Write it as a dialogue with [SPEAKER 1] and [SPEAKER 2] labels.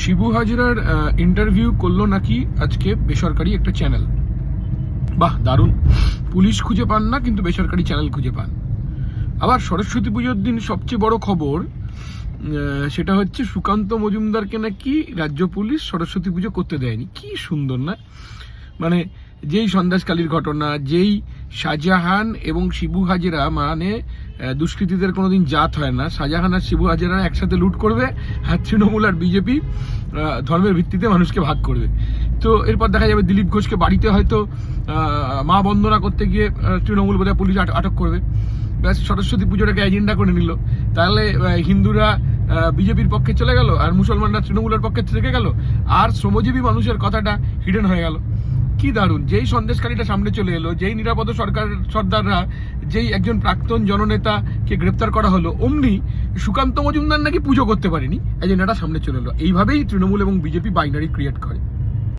[SPEAKER 1] Shibu হাজরার interview করল নাকি আজকে বেসরকারি একটা চ্যানেল বাহ, দারুণ। পুলিশ খুঁজে পান না, কিন্তু বেসরকারি চ্যানেল খুঁজে পান। আবার সরস্বতী পুজোর দিন সবচেয়ে বড় খবর সেটা হচ্ছে সুকান্ত মজুমদারকে নাকি রাজ্য পুলিশ সরস্বতী পুজো করতে দেয়নি। কি সুন্দর না? মানে যেই সন্দেশকালীর ঘটনা, যেই শাহজাহান এবং শিবু হাজেরা মানে দুষ্কৃতীদের কোনোদিন জাত হয় না। শাহজাহান আর শিবু হাজেরা একসাথে লুট করবে আর তৃণমূল আর বিজেপি ধর্মের ভিত্তিতে মানুষকে ভাগ করবে। তো এরপর দেখা যাবে দিলীপ ঘোষকে বাড়িতে হয়তো মা বন্দনা করতে গিয়ে তৃণমূল বোধহয় পুলিশ আট- আটক করবে। ব্যাস, সরস্বতী পুজোটাকে এজেন্ডা করে নিল। তাহলে হিন্দুরা বিজেপির পক্ষে চলে গেল আর মুসলমানরা তৃণমূলের পক্ষে থেকে গেল। আর শ্রমজীবী মানুষের কথাটা হিডেন হয়ে গেল। কি দারুণ। যেই সন্দেশকারীটা সামনে চলে এলো, যেই নিরাপদ সরকার, সর্দাররা, যেই একজন প্রাক্তন জননেতাকে গ্রেপ্তার করা হলো, অমনি সুকান্ত মজুমদার নাকি পুজো করতে পারেনি এজেন্ডাটা সামনে চলে এলো। এইভাবেই তৃণমূল এবং বিজেপি বাইনারি ক্রিয়েট করে।